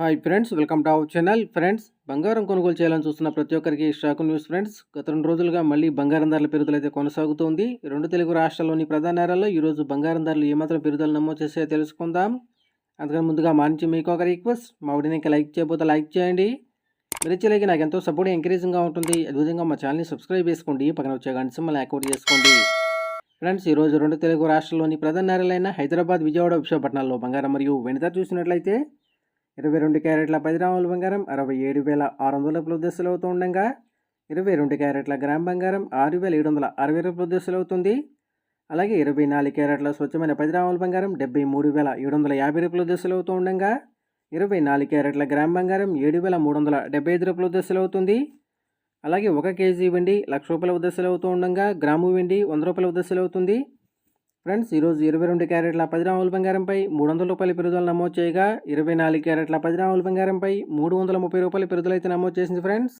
Hi friends welcome to our channel friends బంగారం కొనుగోలు చేయాలని చూస్తున్న ప్రతి ఒక్కరికి షాకు న్యూస్ ఫ్రెండ్స్ గత రెండు రోజులుగా మళ్ళీ బంగారం ధరల పెరుగుదల అయితే కొనసాగుతోంది. రెండు తెలుగు రాష్ట్రాల్లోని ప్రధాన నగరాల్లో ఈరోజు బంగారం ధరలు ఏమాత్రం పెరుగుదల నమోదు చేసే తెలుసుకుందాం. అందుకని ముందుగా మా నుంచి మీకు ఒక రిక్వెస్ట్ మా వీడియోని లైక్ చేయబోతే లైక్ చేయండి. మీరు ఇచ్చేలాగే నాకు ఎంతో సపోర్ట్ ఎంకరేజింగ్గా ఉంటుంది. అదేవిధంగా మా ఛానల్ని సబ్స్క్రైబ్ చేసుకోండి. పక్కన వచ్చే గంట సింబల్ యాక్టివేట్ చేసుకోండి. ఫ్రెండ్స్ ఈరోజు రెండు తెలుగు రాష్ట్రాల్లోని ప్రధాన నగరాలైన హైదరాబాద్ విజయవాడ విశాఖపట్నాల్లో బంగారం మరియు వెనుక చూసినట్లయితే ఇరవై రెండు క్యారెట్ల పది గ్రాముల బంగారం అరవై ఏడు వేల ఆరు వందల రూపాయల దశలు అవుతూ ఉండగా ఇరవై రెండు క్యారెట్ల గ్రామ్ బంగారం ఆరు వేల ఏడు వందల అరవై రూపాయల దశలు అవుతుంది. అలాగే ఇరవై నాలుగు క్యారెట్ల స్వచ్ఛమైన పది గ్రాముల బంగారం డెబ్బై మూడు వేల ఏడు వందల యాభై రూపాయల దశలు అవుతూ ఉండగా ఇరవై నాలుగు క్యారెట్ల గ్రామ్ బంగారం ఏడు వేల మూడు వందల డెబ్బై ఐదు రూపాయల దశలు అవుతుంది. అలాగే ఒక కేజీ వెండి లక్ష రూపాయల దశలు అవుతూ ఉండగా గ్రాము వెండి వంద రూపాయల దశలు అవుతుంది. ఫ్రెండ్స్ ఈరోజు ఇరవై రెండు క్యారెట్ల పది గ్రాముల బంగారంపై మూడు వందల రూపాయల పెరుగుదల నమోదు చేయగా ఇరవై నాలుగు క్యారెట్ల పది గ్రాముల బంగారంపై మూడు వందల ముప్పై రూపాయల పెరుగుదల అయితే నమోదు చేసింది ఫ్రెండ్స్.